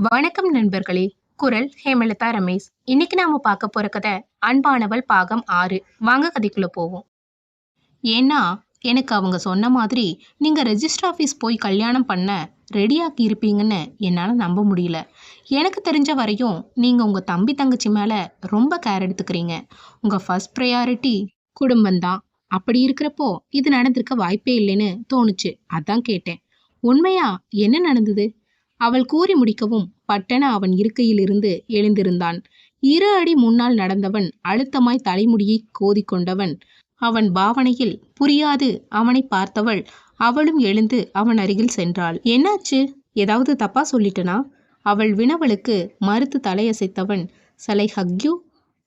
வணக்கம் நண்பர்களே. குரல் ஹேமலதா ரமேஷ். இன்னைக்கு நாம பார்க்க போற கதை அன்பானவள் பாகம் ஆறு. வாங்க கதைக்குள்ள போவோம். ஏன்னா எனக்கு அவங்க சொன்ன மாதிரி நீங்க ரெஜிஸ்டர் ஆஃபீஸ் போய் கல்யாணம் பண்ண ரெடியாக்கி இருப்பீங்கன்னு என்னால் நம்ப முடியல. எனக்கு தெரிஞ்ச வரையும் நீங்கள் உங்கள் தம்பி தங்கச்சி மேலே ரொம்ப கேர் எடுத்துக்கிறீங்க. உங்கள் ஃபர்ஸ்ட் ப்ரையாரிட்டி குடும்பம்தான் அப்படி இருக்கிறப்போ இது நடந்திருக்க வாய்ப்பே இல்லைன்னு தோணுச்சு. அதான் கேட்டேன். உண்மையா என்ன நடந்தது? அவள் கூறி முடிக்கவும் பட்டென அவன் இருக்கையிலிருந்து எழுந்திருந்தான். இரு அடி முன்னால் நடந்தவன் அழுத்தமாய் தலைமுடியை கோதிக்கொண்டவன். அவன் பாவனையில் புரியாது அவனை பார்த்தவள் அவளும் எழுந்து அவன் அருகில் சென்றாள். என்னாச்சு? ஏதாவது தப்பா சொல்லிட்டனா? அவள் வினவலுக்கு மறுத்து தலையசைத்தவன் சலை ஹக்யூ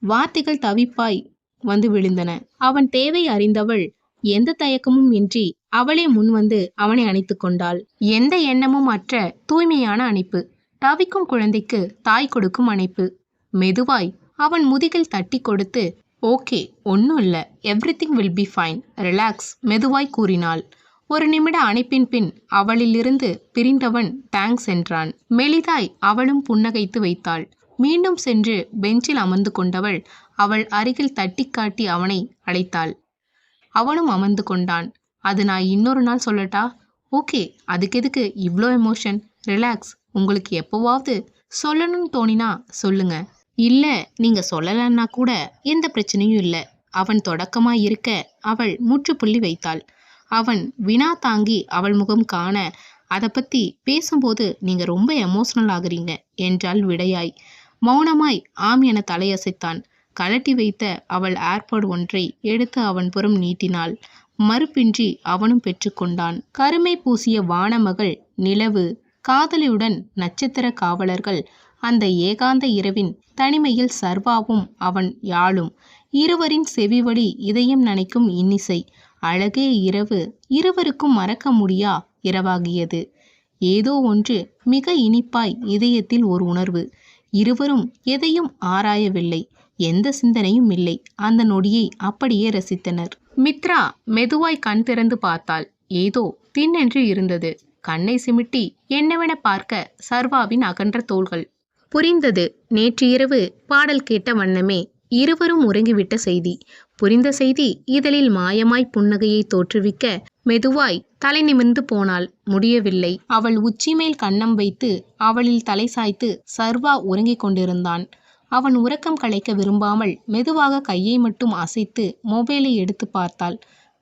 வார்த்தைகள் தவிப்பாய் வந்து விழுந்தன. அவன் தேவை அறிந்தவள் எந்த தயக்கமும் இன்றி அவளே முன்வந்து அவனை அணைத்து கொண்டாள். எந்த எண்ணமும் அற்ற தூய்மையான அணைப்பு. தவிக்கும் குழந்தைக்கு தாய் கொடுக்கும் அணைப்பு. மெதுவாய் அவன் முதுகில் தட்டி கொடுத்து ஓகே ஒன்றும் இல்லை. Everything will be fine. Relax மெதுவாய் கூறினாள். ஒரு நிமிட அணைப்பின் பின் அவளிலிருந்து பிரிந்தவன் தேங்க்ஸ் என்றான். மெலிதாய் அவளும் புன்னகைத்து வைத்தாள். மீண்டும் சென்று பெஞ்சில் அமர்ந்து கொண்டவள் அவள் அருகில் தட்டி காட்டி அவனை அழைத்தாள். அவனும் அமர்ந்து கொண்டான். அது நான் இன்னொரு நாள் சொல்லட்டா? ஓகே அதுக்கு எதுக்கு இவ்வளோ எமோஷன் ரிலாக்ஸ் உங்களுக்கு எப்போவாவது சொல்லணும்னு தோணினா சொல்லுங்க. இல்லை நீங்கள் சொல்லலைன்னா கூட எந்த பிரச்சனையும் இல்லை. அவன் தொடக்கமாக இருக்க அவள் முற்றுப்புள்ளி வைத்தாள். அவன் வினா தாங்கி அவள் முகம் காண அதை பற்றி பேசும்போது நீங்கள் ரொம்ப எமோஷனல் ஆகுறீங்க என்றாள் விடையாய். மௌனமாய் ஆம் என தலையசைத்தான். கழட்டி வைத்த அவள் ஏர்பாடு ஒன்றை எடுத்து அவன் புறம் நீட்டினாள். மறுப்பின்றி அவனும் பெற்றுக்கொண்டான். கருமை பூசிய வானமகள் நிலவு. காதலியுடன் நட்சத்திர காவலர்கள். அந்த ஏகாந்த இரவின் தனிமையில் சர்வாவும் அவன் யாழும். இருவரின் செவிவழி இதயம் நனைக்கும் இன்னிசை. அழகே இரவு. இருவருக்கும் மறக்க முடியா இரவாகியது. ஏதோ ஒன்று மிக இனிப்பாய் இதயத்தில் ஒரு உணர்வு. இருவரும் எதையும் ஆராயவில்லை. எந்த சிந்தனையும் இல்லை. அந்த நொடியை அப்படியே ரசித்தனர். மித்ரா மெதுவாய் கண் திறந்து பார்த்தாள். ஏதோ தின்னென்று இருந்தது. கண்ணை சிமிட்டி என்னவென பார்க்க சர்வாவின் அகன்ற தோள்கள். புரிந்தது. நேற்று இரவு பாடல் கேட்ட வண்ணமே இருவரும் உறங்கிவிட்ட செய்தி. புரிந்த செய்தி இதழில் மாயமாய் புன்னகையை தோற்றுவிக்க மெதுவாய் தலை நிமிர்ந்து போனாள். முடியவில்லை. அவள் உச்சி மேல் கண்ணம் வைத்து அவளில் தலை சாய்த்து சர்வா உறங்கிக் கொண்டிருந்தான். அவன் உறக்கம் கலைக்க விரும்பாமல் மெதுவாக கையை மட்டும் அசைத்து மொபைலை எடுத்து பார்த்தாள்.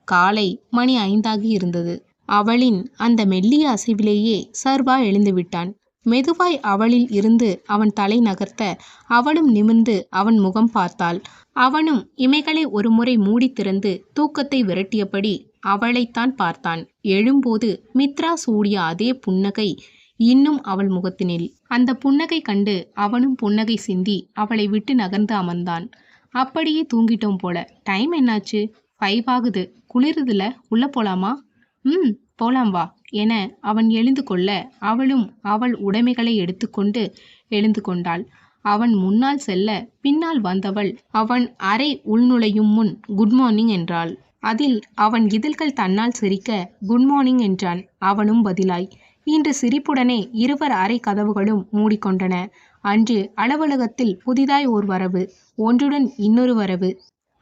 காலை மணி ஐந்தாகி இருந்தது. அவளின் அந்த மெல்லிய அசைவிலேயே சர்வா எழுந்துவிட்டான் மெதுவாய் அவளில் இருந்து அவன் தலை நகர்த்த அவளும் நிமிர்ந்து அவன் முகம் பார்த்தாள். அவனும் இமைகளை ஒருமுறை மூடி திறந்து தூக்கத்தை விரட்டியபடி அவளைத்தான் பார்த்தான். எழும்போது மித்ரா சூடிய அதே புன்னகை இன்னும் அவள் முகத்தினில். அந்த புன்னகை கண்டு அவனும் புன்னகை சிந்தி அவளை விட்டு நகர்ந்து அமர்ந்தான். அப்படியே தூங்கிட்டோம் போல. டைம் என்னாச்சு? ஃபைவ் ஆகுது. குளிருதுல? உள்ள போலாமா? ம் போலாம் வா என அவன் எழுந்து கொள்ள அவளும் அவள் உடைமைகளை எடுத்துக்கொண்டு எழுந்து கொண்டாள். அவன் முன்னால் செல்ல பின்னால் வந்தவள் அவன் அறை உள்நுழையும் முன் குட் மார்னிங் என்றாள். அதில் அவன் இதழ்கள் தன்னால் சிரிக்க குட் மார்னிங் என்றான். அவனும் பதிலாய் இன்று சிரிப்புடனே இருவர் அறை கதவுகளும் மூடிக்கொண்டன. அன்று அலுவலகத்தில் புதிதாய் ஓர் வரவு ஒன்றுடன் இன்னொரு வரவு.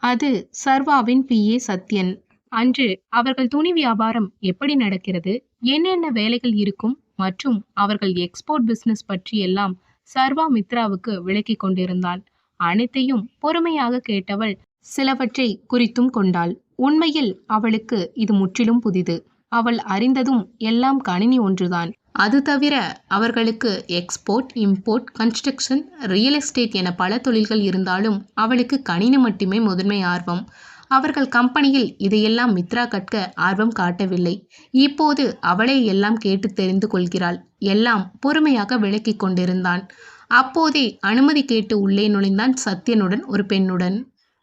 அது சர்வாவின் பிஏ சத்யன். அன்று அவர்கள் துணி வியாபாரம் எப்படி நடக்கிறது என்னென்ன வேலைகள் இருக்கும் மற்றும் அவர்கள் எக்ஸ்போர்ட் பிசினஸ் பற்றி எல்லாம் சர்வா மித்ராவுக்கு விளக்கி கொண்டிருந்தான். அனைத்தையும் பொறுமையாக கேட்டவள் சிலவற்றை குறித்தும் கொண்டாள். உண்மையில் அவளுக்கு இது முற்றிலும் புதிது. அவள் அறிந்ததும் எல்லாம் கணினி ஒன்றுதான். அது தவிர அவர்களுக்கு export import construction real estate என பல தொழில்கள் இருந்தாலும் அவளுக்கு கணினி மட்டுமே முதன்மை ஆர்வம். அவர்கள் கம்பெனியில் இதையெல்லாம் மித்ரா கற்க ஆர்வம் காட்டவில்லை. இப்போது அவளே எல்லாம் கேட்டு தெரிந்து கொள்கிறாள். எல்லாம் பொறுமையாக விளக்கி கொண்டிருந்தான். அப்போதே அனுமதி கேட்டு உள்ளே நுழைந்தான் சத்யனுடன் ஒரு பெண்ணுடன்.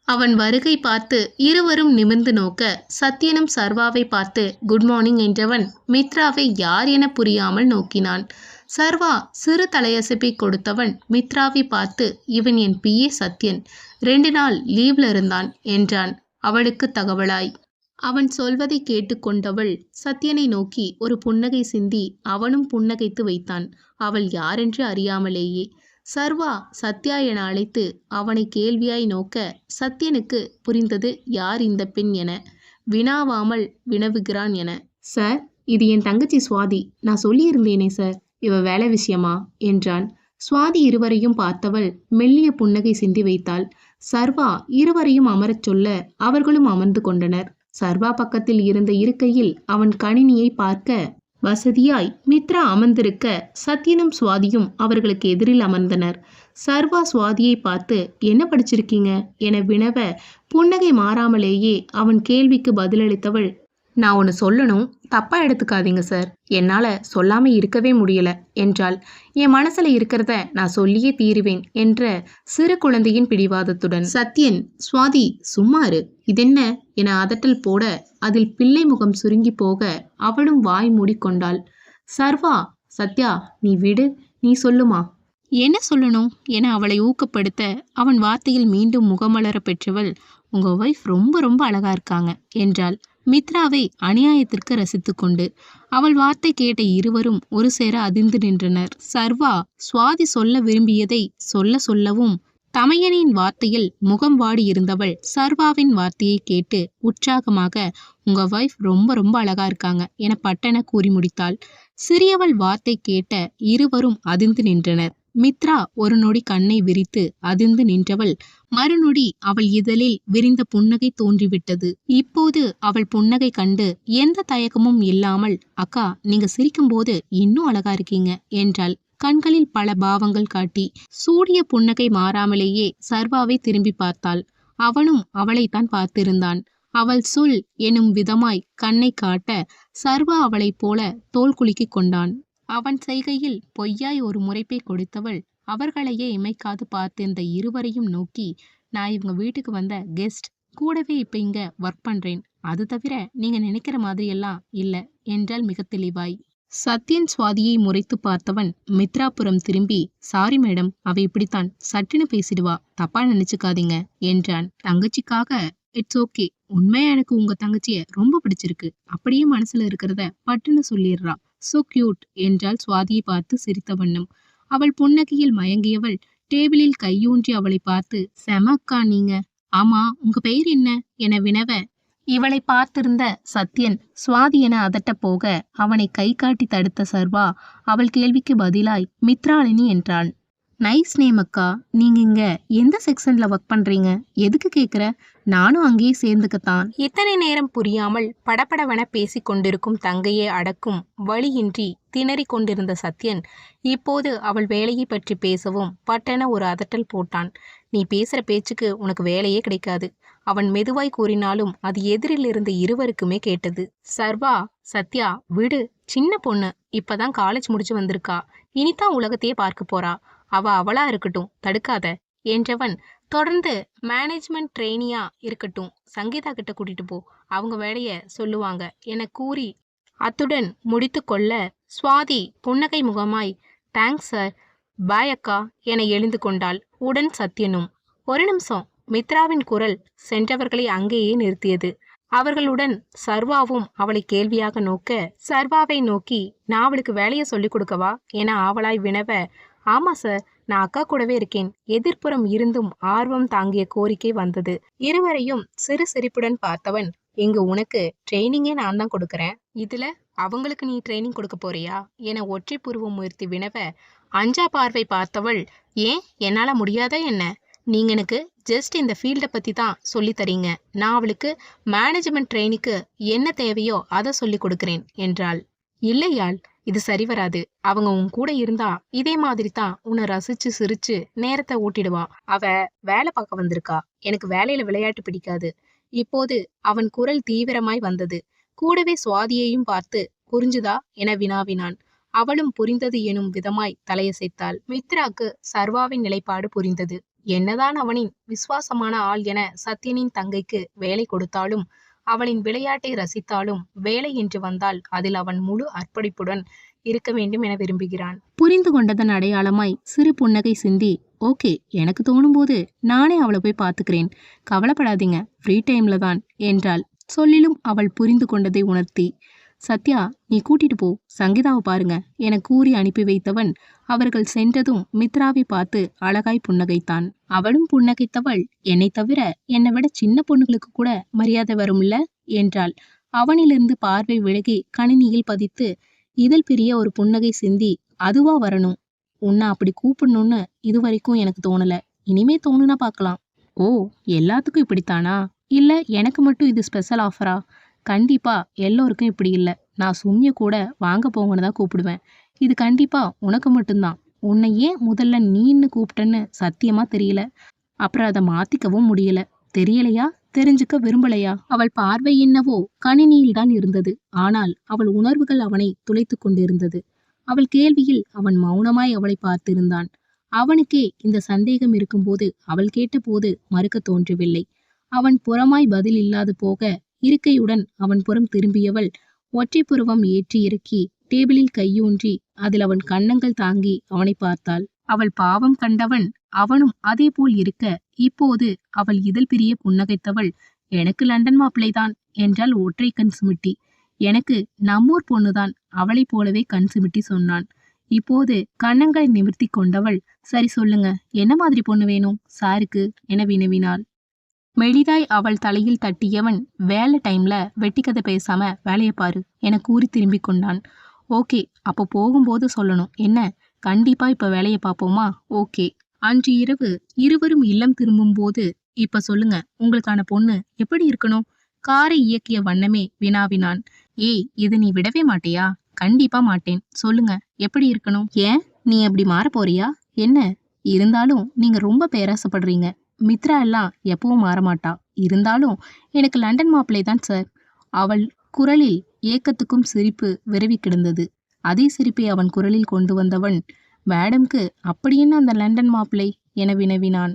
அவன் வருகை பார்த்து இருவரும் நிமிர்ந்து நோக்க சத்யனும் சர்வாவை பார்த்து குட் மார்னிங் என்றவன். மித்ராவை யார் என புரியாமல் நோக்கினான். சர்வா சிறு தலையசப்பை கொடுத்தவன் மித்ராவை பார்த்து இவன் என் பிஏ சத்யன். ரெண்டு நாள் லீவ்ல இருந்தான் என்றான். அவளுக்கு தகவலாய். அவன் சொல்வதை கேட்டுக்கொண்டவள் சத்யனை நோக்கி ஒரு புன்னகை சிந்தி அவனும் புன்னகைத்து வைத்தான். அவள் யாரென்று அறியாமலேயே. சர்வா சத்யா என அழைத்து அவனை கேள்வியாய் நோக்க சத்யனுக்கு புரிந்தது யார் இந்த பெண் என. வினாவாமல் வினவுகிறான் என. சார் இது என் தங்கச்சி சுவாதி. நான் சொல்லியிருந்தேனே சார். இவ வேலை விஷயமா? என்றான். சுவாதி இருவரையும் பார்த்தவள் மெல்லிய புன்னகை சிந்தி வைத்தாள். சர்வா இருவரையும் அமரச் சொல்ல அவர்களும் அமர்ந்து கொண்டனர். சர்வா பக்கத்தில் இருந்த இருக்கையில் அவன் கணினியை பார்க்க வசதியாய் மித்ரா அமர்ந்திருக்க சத்யனும் சுவாதியும் அவர்களுக்கு எதிரில் அமர்ந்தனர். சர்வா சுவாதியை பார்த்து என்ன படிச்சிருக்கீங்க? என வினவ புன்னகை மாறாமலேயே அவன் கேள்விக்கு பதிலளித்தவள் நான் ஒன்று சொல்லணும். தப்பாக எடுத்துக்காதீங்க சார். என்னால் சொல்லாமல் இருக்கவே முடியல என்றாள். என் மனசில் இருக்கிறத நான் சொல்லியே தீருவேன் என்ற சிறு குழந்தையின் பிடிவாதத்துடன். சத்யன் சுவாதி சும்மாரு இதென்ன? என அதட்டல் போட அதில் பிள்ளை முகம் சுருங்கி போக அவளும் வாய் மூடிக்கொண்டாள். சர்வா சத்யா நீ விடு. நீ சொல்லுமா? என்ன சொல்லணும்? என அவளை ஊக்கப்படுத்த அவன் வார்த்தையில் மீண்டும் முகமலர பெற்றவள் உங்கள் ஒய்ஃப் ரொம்ப ரொம்ப அழகாக இருக்காங்க என்றாள். மித்ராவை அநியாயத்திற்கு ரசித்துக்கொண்டு அவள் வார்த்தை கேட்ட இருவரும் ஒரு சேர அதிர்ந்து நின்றனர். சர்வா சுவாதி சொல்ல விரும்பியதை சொல்ல சொல்லவும் தமையனின் வார்த்தையில் முகம் வாடி இருந்தவள் சர்வாவின் வார்த்தையை கேட்டு உற்சாகமாக உங்க வைஃப் ரொம்ப ரொம்ப அழகா இருக்காங்க என பட்டன கூறி முடித்தாள். சிறியவள் வார்த்தை கேட்ட இருவரும் அதிர்ந்து நின்றனர். மித்ரா ஒரு நொடி கண்ணை விரித்து அதிர்ந்து நின்றவள் மறுநொடி அவள் இதழில் விரிந்த புன்னகை தோன்றிவிட்டது. இப்போது அவள் புன்னகை கண்டு எந்த தயக்கமும் இல்லாமல் அக்கா நீங்க சிரிக்கும்போது இன்னும் அழகா இருக்கீங்க என்றாள். கண்களில் பல பாவங்கள் காட்டி சூடிய புன்னகை மாறாமலேயே சர்வாவை திரும்பி பார்த்தாள். அவனும் அவளைத்தான் பார்த்திருந்தான். அவள் சொல் எனும் விதமாய் கண்ணை காட்ட சர்வா அவளைப் போல தோல் குலுக்கிக் கொண்டான். அவன் செய்கையில் பொய்யாய் ஒரு முறைப்பை கொடுத்தவள் அவர்களையே இமைக்காது பார்த்திருந்த இருவரையும் நோக்கி நான் இவங்க வீட்டுக்கு வந்த கெஸ்ட் கூடவே இப்போ இங்கே ஒர்க் பண்ணுறேன் அது தவிர நீங்கள் நினைக்கிற மாதிரியெல்லாம் இல்லை என்றால் மிக தெளிவாய். சத்யன் சுவாதியை முறைத்து பார்த்தவன் மித்ராபுரம் திரும்பி சாரி மேடம் அவ இப்படித்தான். சட்டுன்னு பேசிடுவா. தப்பா நினைச்சுக்காதீங்க என்றான். தங்கச்சிக்காக இட்ஸ் ஓகே உண்மையா எனக்கு உங்க தங்கச்சிய ரொம்ப பிடிச்சிருக்கு. அப்படியே மனசுல இருக்கிறத பட்டுன்னு சொல்லிடுறா. சோ கியூட் என்றாள் சுவாதியை பார்த்து சிரித்த வண்ணம். அவள் புன்னகையில் மயங்கியவள் டேபிளில் கையூன்றி அவளை பார்த்து செமக்கா நீங்க. ஆமா உங்க பெயர் என்ன? என வினவ இவளை பார்த்திருந்த சத்யன் சுவாதி என அதட்டப் போக அவனை கை காட்டி தடுத்த சர்வா அவள் கேள்விக்கு பதிலாய் மித்ராளினி என்றான். நைஸ் நேம் அக்கா நீங்க இங்க எந்த செக்ஷன்ல ஒர்க் பண்றீங்க? எதுக்கு கேக்குற? நானும் அங்கேயே சேர்ந்துக்கத்தான். இத்தனை நேரம் புரியாமல் படபடவென பேசிக் கொண்டிருக்கும் தங்கையை அடக்கும் வழியின்றி திணறிக் கொண்டிருந்த சத்யன் இப்போது அவள் வேலையை பற்றி பேசவும் பட்டென ஒரு அதட்டல் போட்டான். நீ பேசுற பேச்சுக்கு உனக்கு வேலையே கிடைக்காது. அவன் மெதுவாய் கூறினாலும் அது எதிரில் இருந்த இருவருக்குமே கேட்டது. சர்வா சத்யா விடு சின்ன பொண்ணு இப்பதான் காலேஜ் முடிச்சு வந்திருக்கா. இனிதான் உலகத்தையே பார்க்க போறா. அவ அவளா இருக்கட்டும் தடுக்காத என்றவன் தொடர்ந்து மேனேஜ்மெண்ட் ட்ரெயினியா இருக்கட்டும் சங்கீதா கிட்ட கூட்டிட்டு போ அவங்க வேலைய சொல்லுவாங்க என கூறி அத்துடன் முடித்து கொள்ள சுவாதி புன்னகை முகமாய் தேங்க்ஸ் சார் பாய் அக்கா என எழுந்து கொண்டாள். உடன் சத்யனும் ஒரு நிமிஷம் மித்ராவின் குரல் சென்றவர்களை அங்கேயே நிறுத்தியது. அவர்களுடன் சர்வாவும் அவளை கேள்வியாக நோக்க சர்வாவை நோக்கி நான் அவளுக்கு வேலையை சொல்லிக் கொடுக்கவா? என ஆவலாய் வினவ ஆமா சார் நான் அக்கா கூடவே இருக்கேன். எதிர்ப்புறம் இருந்தும் ஆர்வம் தாங்கிய கோரிக்கை வந்தது. இருவரையும் சிறு சிரிப்புடன் பார்த்தவன் இங்கு உனக்கு ட்ரைனிங்கே நான் தான் கொடுக்குறேன். இதுல அவங்களுக்கு நீ ட்ரைனிங் கொடுக்க போறியா? என ஒற்றை புருவம் உயர்த்தி வினவ அஞ்சா பார்வை பார்த்தவள் ஏன்? என்னால முடியாதா என்ன? நீங்க எனக்கு ஜஸ்ட் இந்த ஃபீல்டை பத்தி தான் சொல்லி தரீங்க. நான் அவளுக்கு மேனேஜ்மெண்ட் ட்ரெயினிக்கு என்ன தேவையோ அதை சொல்லி கொடுக்கிறேன் என்றாள். இல்லையாள் இது சரி வராது. அவங்க உன் கூட இருந்தா இதே மாதிரி தான் உன்னை ரசிச்சு சிரிச்சு நேரத்தை ஓட்டிடுவா. அவ வேலை பார்க்க வந்திருக்கா. எனக்கு வேலையில விளையாட்டு பிடிக்காது. இப்போது அவன் குரல் தீவிரமாய் வந்தது. கூடவே சுவாதியையும் பார்த்து புரிஞ்சுதா? என வினாவினான். அவளும் புரிந்தது எனும் விதமாய் தலையசைத்தாள். மித்ராக்கு சர்வாவின் நிலைப்பாடு புரிந்தது. என்னதான் அவனின் விசுவாசமான ஆள் என சத்யனின் தங்கைக்கு வேலை கொடுத்தாலும் அவளின் விளையாட்டை ரசித்தாலும் வேலை என்று வந்தால் அதில் அவன் முழு அர்ப்பணிப்புடன் இருக்க வேண்டும் என விரும்புகிறான். புரிந்து கொண்டதன் அடையாளமாய் சிறு புன்னகை சிந்தி ஓகே எனக்கு தோணும்போது நானே அவளை போய் பார்த்துக்கிறேன். கவலைப்படாதீங்க ஃப்ரீ டைம்ல தான் என்றாள். சொல்லிலும் அவள் புரிந்து கொண்டதை உணர்த்தி சத்யா நீ கூட்டிட்டு போ. சங்கீதாவை பாருங்க. என கூறி அனுப்பி வைத்தவன் அவர்கள் சென்றதும் மித்ராவை பார்த்து அழகாய் புன்னகைத்தான். அவளும் புன்னகைத்தவள். என்னை தவிர என்னை விட சின்ன பொண்ணுகளுக்கு கூட மரியாதை வரும்ல என்றாள். அவனிலிருந்து பார்வை விலகி கணினியில் பதித்து இதழ் பிரிய ஒரு புன்னகை சிந்தி அதுவா வரணும். உன்னை அப்படி கூப்பிடணும்னு இதுவரைக்கும் எனக்கு தோணல. இனிமே தோணுனா பார்க்கலாம். ஓ எல்லாத்துக்கும் இப்படித்தானா? இல்ல எனக்கு மட்டும் இது ஸ்பெஷல் ஆஃபரா கண்டிப்பா எல்லோருக்கும் இப்படி இல்லை. நான் சும்ய கூட வாங்க போங்கன்னு தான் கூப்பிடுவேன். இது கண்டிப்பா உனக்கு மட்டும்தான். உன்னை ஏன் முதல்ல நீன்னு கூப்பிட்டேன்னு சத்தியமா தெரியல. அப்புறம் அதை மாத்திக்கவும் முடியல. தெரியலையா? தெரிஞ்சுக்க விரும்பலையா? அவள் பார்வை என்னவோ கணினியில் தான் இருந்தது. ஆனால் அவள் உணர்வுகள் அவனை துளைத்து கொண்டிருந்தது. அவள் கேள்வியில் அவன் மௌனமாய் அவளை பார்த்திருந்தான். அவனுக்கே இந்த சந்தேகம் இருக்கும்போது அவள் கேட்டபோது மறுக்க தோன்றவில்லை. அவன் புறமாய் பதில் இல்லாது போக இருக்கையுடன் அவன் புறம் திரும்பியவள் ஒற்றை புருவம் ஏற்றி இறக்கி டேபிளில் கையூன்றி அதில் அவன் கன்னங்கள் தாங்கி அவனை பார்த்தாள். அவள் பாவம் கண்டவன் அவனும் அதே போல் இருக்க இப்போது அவள் இதழ் பிரிய புன்னகைத்தவள். எனக்கு லண்டன் மாப்பிள்ளைதான் என்றால் ஒற்றை கண் சுமிட்டி. எனக்கு நம்மூர் பொண்ணுதான் அவளைப் போலவே கண் சுமிட்டி சொன்னான். இப்போது கன்னங்களை நிமிர்த்தி கொண்டவள் சரி சொல்லுங்க என்ன மாதிரி பொண்ணு வேணும்? சாருக்கு என வினவினாள். மெலிதாய் அவள் தலையில் தட்டியவன் வேலை டைம்ல வெட்டிக்கதை பேசாம வேலையை பாரு என கூறி திரும்பி கொண்டான். ஓகே அப்போ போகும்போது சொல்லணும். என்ன? கண்டிப்பா இப்ப வேலையை பார்ப்போமா? ஓகே. அன்று இரவு இருவரும் இல்லம் திரும்பும்போது இப்ப சொல்லுங்க உங்களுக்கான பொண்ணு எப்படி இருக்கணும்? காரை இயக்கிய வண்ணமே வினாவினான். ஏய் இது நீ விடவே மாட்டியா? கண்டிப்பா மாட்டேன். சொல்லுங்க எப்படி இருக்கணும்? ஏன்? நீ அப்படி மாற போறியா? என்ன? இருந்தாலும் நீங்க ரொம்ப பேராசப்படுறீங்க. மித்ரா எல்லாம் எப்பவும் மாறமாட்டா. இருந்தாலும் எனக்கு லண்டன் மாப்பிள்ளை தான் சார் அவள் குரலில் ஏக்கத்துக்கும் சிரிப்பு விரவி கிடந்தது. அதே சிரிப்பை அவன் குரலில் கொண்டு வந்தவன் மேடம்க்கு அப்படி என்ன அந்த லண்டன் மாப்பிள்ளை? என வினவினான்.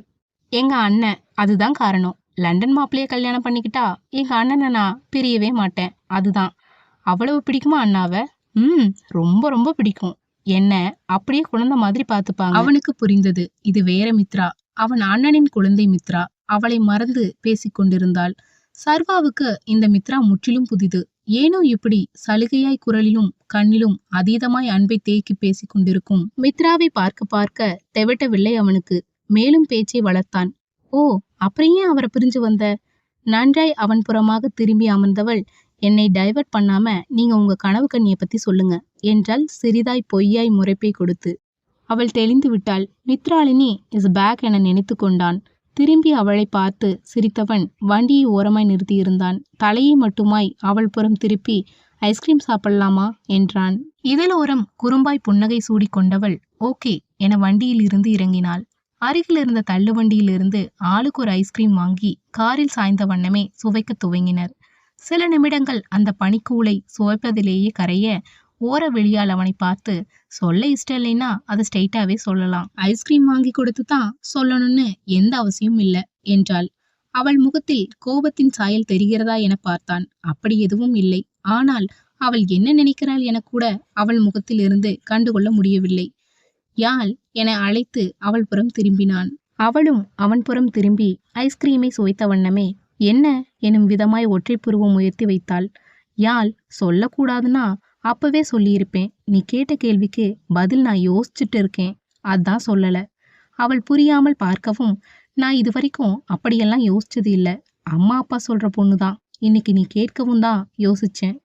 எங்க அண்ணன் அதுதான் காரணம். லண்டன் மாப்பிள்ளைய கல்யாணம் பண்ணிக்கிட்டா எங்க அண்ணனை நான் பிரியவே மாட்டேன். அதுதான். அவ்வளவு பிடிக்குமா அண்ணாவை? ம் ரொம்ப ரொம்ப பிடிக்கும். என்ன அப்படியே குழந்தை மாதிரி பார்த்துப்பாங்க. அவனுக்கு புரிந்தது. இது வேற மித்ரா. அவன் அண்ணனின் குழந்தை மித்ரா. அவளை மறந்து பேசிக் கொண்டிருந்தாள். சர்வாவுக்கு இந்த மித்ரா முற்றிலும் புதிது. ஏனோ இப்படி சலுகையாய் குரலிலும் கண்ணிலும் அதீதமாய் அன்பை தேக்கி பேசிக் கொண்டிருக்கும் மித்ராவை பார்க்க பார்க்க தெவட்டவில்லை அவனுக்கு. மேலும் பேச்சை வளர்த்தான். ஓ அப்புறம் ஏன் அவரை பிரிஞ்சு வந்த? நன்றாய் அவன் புறமாக திரும்பி அமர்ந்தவள். என்னை டைவர்ட் பண்ணாம நீங்க உங்க கனவு கண்ணிய பத்தி சொல்லுங்க என்றால் சிறிதாய் பொய்யாய் முறைப்பை கொடுத்து. அவள் தெளிந்து விட்டாள் மித்ராளினி இஸ் பேக் என நினைத்து கொண்டான். திரும்பி அவளை பார்த்து சிரித்தவன் வண்டியை ஓரமாய் நிறுத்தியிருந்தான். தலையை மட்டுமாய் அவள் புறம் திருப்பி ஐஸ்கிரீம் சாப்பிடலாமா? என்றான். இதழோரம் குறும்பாய் புன்னகை சூடிக்கொண்டவள் ஓகே என வண்டியில் இருந்து இறங்கினாள். அருகில் இருந்த தள்ளுவண்டியிலிருந்து ஆளுக்கு ஒரு ஐஸ்கிரீம் வாங்கி காரில் சாய்ந்த வண்ணமே சுவைக்கத் துவங்கினர். சில நிமிடங்கள் அந்த பனிக்கூளை சுவைப்பதிலேயே கரைய ஓர வெளியால் அவனை பார்த்து சொல்ல இஷ்டம் இல்லைன்னா அதை ஸ்ட்ரெயிட்டாவே சொல்லலாம். ஐஸ்கிரீம் வாங்கி கொடுத்து தான் சொல்லணும்னு எந்த அவசியமும் இல்லை என்றாள். அவள் முகத்தில் கோபத்தின் சாயல் தெரிகிறதா என பார்த்தான். அப்படி எதுவும் இல்லை. ஆனால் அவள் என்ன நினைக்கிறாள் என கூட அவள் முகத்தில் இருந்து கண்டுகொள்ள முடியவில்லை. யாழ் என அழைத்து அவள் புறம் திரும்பினான். அவளும் அவன் புறம் திரும்பி ஐஸ்கிரீமை சுவைத்த வண்ணமே என்ன? எனும் விதமாய் ஒற்றை புருவம் உயர்த்தி வைத்தாள். யாழ் சொல்லக்கூடாதுன்னா அப்பவே சொல்லியிருப்பேன் நீ கேட்ட கேள்விக்கு பதில் நான் யோசிச்சுட்டு இருக்கேன். அதான் சொல்லல. அவள் புரியாமல் பார்க்கவும் நான் இது வரைக்கும் அப்படியெல்லாம் யோசிச்சது இல்லை. அம்மா அப்பா சொல்ற பொண்ணுதான். இன்னைக்கு நீ கேட்கவும் தான் யோசிச்சேன்.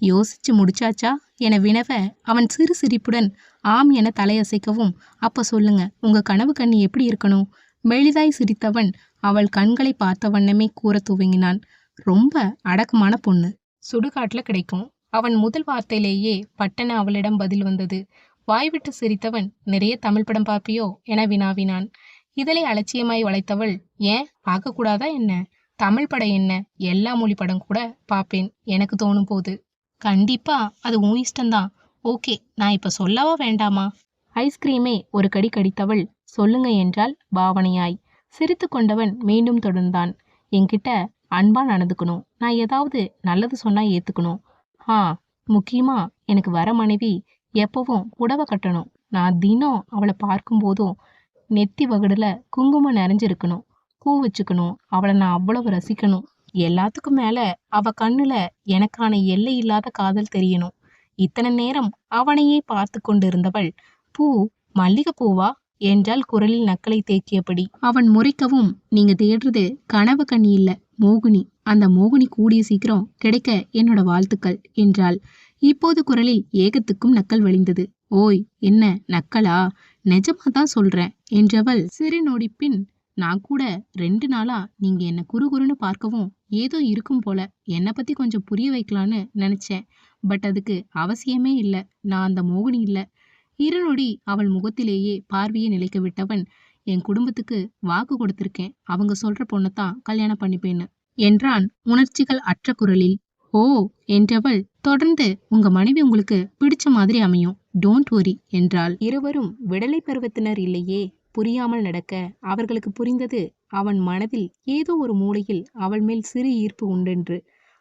யோசிச்சு முடிச்சாச்சா? என வினவ அவன் சிறு சிரிப்புடன் ஆம் என தலையசைக்கவும் அப்ப சொல்லுங்க உங்க கனவு கண்ணி எப்படி இருக்கணும்? மெலிதாய் சிரித்தவன் அவள் கண்களை பார்த்த வண்ணமே கூற துவங்கினான். ரொம்ப அடக்கமான பொண்ணு. சுடுகாட்டில் கிடைக்கும். அவன் முதல் வார்த்தையிலேயே பட்டன அவளிடம் பதில் வந்தது. வாய்விட்டு சிரித்தவன் நிறைய தமிழ் படம் பார்ப்பியோ? என வினாவினான். இதழை அலட்சியமாய் வளைத்தவள் ஏன்? பார்க்கக்கூடாதா என்ன? தமிழ் படம் என்ன? எல்லா மொழி படம் கூட பார்ப்பேன். எனக்கு தோணும் போது. கண்டிப்பா. அது உன் இஷ்டம்தான். ஓகே. நான் இப்ப சொல்லவா வேண்டாமா? ஐஸ்கிரீமே ஒரு கடி கடித்தவள். சொல்லுங்க என்றால் பாவனையாய். சிரித்து கொண்டவன் மீண்டும் தொடர்ந்தான். என்கிட்ட அன்பா நடந்துக்கணும் நான் ஏதாவது நல்லது சொன்னா ஏத்துக்கணும். ஆ முக்கியமா எனக்கு வர மனைவி எப்பவும் புடவை கட்டணும். நான் தினம் அவளை பார்க்கும்போதும் நெத்தி வகுடுல குங்குமம் நிறைஞ்சிருக்கணும். பூ வச்சுக்கணும். அவளை நான் அவ்வளவு ரசிக்கணும். எல்லாத்துக்கும் மேல அவ கண்ணுல எனக்கான எல்லை இல்லாத காதல் தெரியணும். இத்தனை நேரம் அவனையே பார்த்து கொண்டிருந்தவள் பூ மல்லிகை பூவா? என்றால் குரலில் நக்கலை தேக்கியபடி. அவன் முறைக்கவும் நீங்க தேடுறது கனவு கண்ணி இல்லை. மோகினி. அந்த மோகினி கூடிய சீக்கிரம் கிடைக்க என்னோட வாழ்த்துக்கள் என்றாள். இப்போது குரலில் ஏகத்துக்கும் நக்கல் வழிந்தது. ஓய் என்ன நக்கலா? நிஜமா தான் சொல்றேன் என்றவள் சிறு நொடிப்பின் நான் கூட ரெண்டு நாளா நீங்க என்ன குறுகுறுன்னு பார்க்கவும் ஏதோ இருக்கும் போல என்னை பத்தி கொஞ்சம் புரிய வைக்கலான்னு நினைச்சேன். பட் அதுக்கு அவசியமே இல்லை. நான் அந்த மோகினி இல்லை. இருநொடி அவள் முகத்திலேயே பார்வையை நிலைக்க விட்டவன் என் குடும்பத்துக்கு வாக்கு கொடுத்திருக்கேன். அவங்க சொல்ற பொண்ணைத்தான் கல்யாணம் பண்ணிப்பேன்னு. என்றான் உணர்ச்சிகள் அற்ற குரலில். ஓ என்றவள் தொடர்ந்து உங்க மனைவி உங்களுக்கு பிடிச்ச மாதிரி அமையும். டோன்ட் ஒரி என்றாள். இருவரும் விடலை பருவத்தினர் இல்லையே. புரியாமல் நடக்க அவர்களுக்கு புரிந்தது அவன் மனதில் ஏதோ ஒரு மூலையில் அவள் மேல் சிறு ஈர்ப்பு உண்டென்று.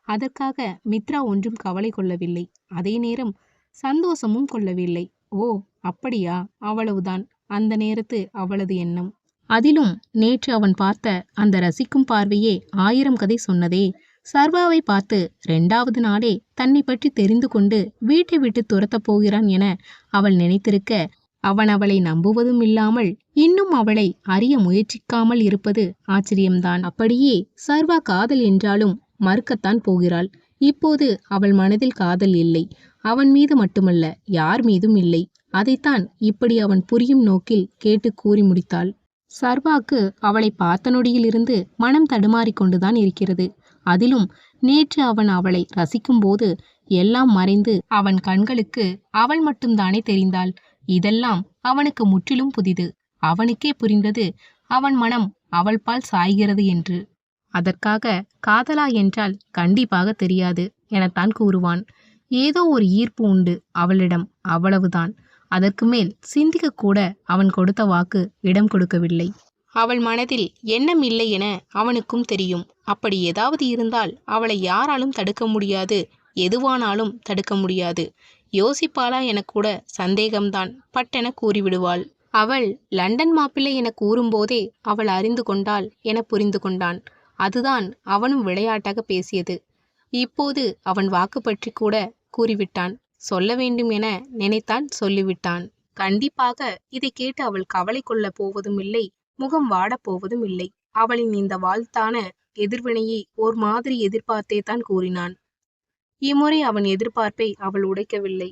அதற்காக மித்ரா ஒன்றும் கவலை கொள்ளவில்லை. அதே நேரம் சந்தோஷமும் கொள்ளவில்லை. ஓ அப்படியா? அவ்வளவுதான். அந்த நேரத்து அவளது எண்ணம். அதிலும் நேற்று அவன் பார்த்த அந்த ரசிக்கும் பார்வையே ஆயிரம் கதை சொன்னதே. சர்வாவை பார்த்து ரெண்டாவது நாளே தன்னை பற்றி தெரிந்து கொண்டு வீட்டை விட்டு துரத்தப் போகிறான் என அவள் நினைத்திருக்க அவன் அவளை நம்புவதும் இல்லாமல் இன்னும் அவளை அறிய முயற்சிக்காமல் இருப்பது ஆச்சரியம்தான். அப்படியே சர்வா காதல் என்றாலும் மறுக்கத்தான் போகிறாள். இப்போது அவள் மனதில் காதல் இல்லை. அவன் மீது மட்டுமல்ல யார் மீதும் இல்லை. அதைத்தான் இப்படி அவன் புரியும் நோக்கில் கேட்டு கூறி முடித்தாள். சர்வாக்கு அவளை பார்த்த நொடியிலிருந்து மனம் தடுமாறிக்கொண்டுதான் இருக்கிறது. அதிலும் நேற்று அவன் அவளை ரசிக்கும்போது எல்லாம் மறைந்து அவன் கண்களுக்கு அவள் மட்டும்தானே தெரிந்தாள். இதெல்லாம் அவனுக்கு முற்றிலும் புதிது. அவனுக்கே புரிந்தது அவன் மனம் அவள் பால் சாய்கிறது என்று. அதற்காக காதலா என்றால் கண்டிப்பாக தெரியாது எனத்தான் கூறுவான். ஏதோ ஒரு ஈர்ப்பு உண்டு அவளிடம். அவ்வளவுதான். அதற்கு மேல் சிந்திக்கக்கூட அவன் கொடுத்த வாக்கு இடம் கொடுக்கவில்லை. அவள் மனதில் எண்ணம் இல்லை என அவனுக்கும் தெரியும். அப்படி ஏதாவது இருந்தால் அவளை யாராலும் தடுக்க முடியாது எதுவானாலும் தடுக்க முடியாது. யோசிப்பாளா என கூட சந்தேகம்தான் பட்டென கூறிவிடுவாள். அவள் லண்டன் மாப்பிள்ளை என கூறும்போதே அவள் அறிந்து கொண்டாள் என புரிந்து கொண்டான். அதுதான் அவனும் விளையாட்டாக பேசியது. இப்போது அவன் வாக்கு பற்றி கூட கூறிவிட்டான். சொல்ல வேண்டும் என நினைத்தான் சொல்லிவிட்டான். கண்டிப்பாக இதை கேட்டு அவள் கவலை கொள்ளப் போவதும் இல்லை முகம் வாடப் போவதும் இல்லை. அவளின் இந்த வாழ்த்தான எதிர்வினையை ஓர் மாதிரி எதிர்பார்த்தே தான் கூறினான். இம்முறை அவன் எதிர்பார்ப்பை அவள் உடைக்கவில்லை.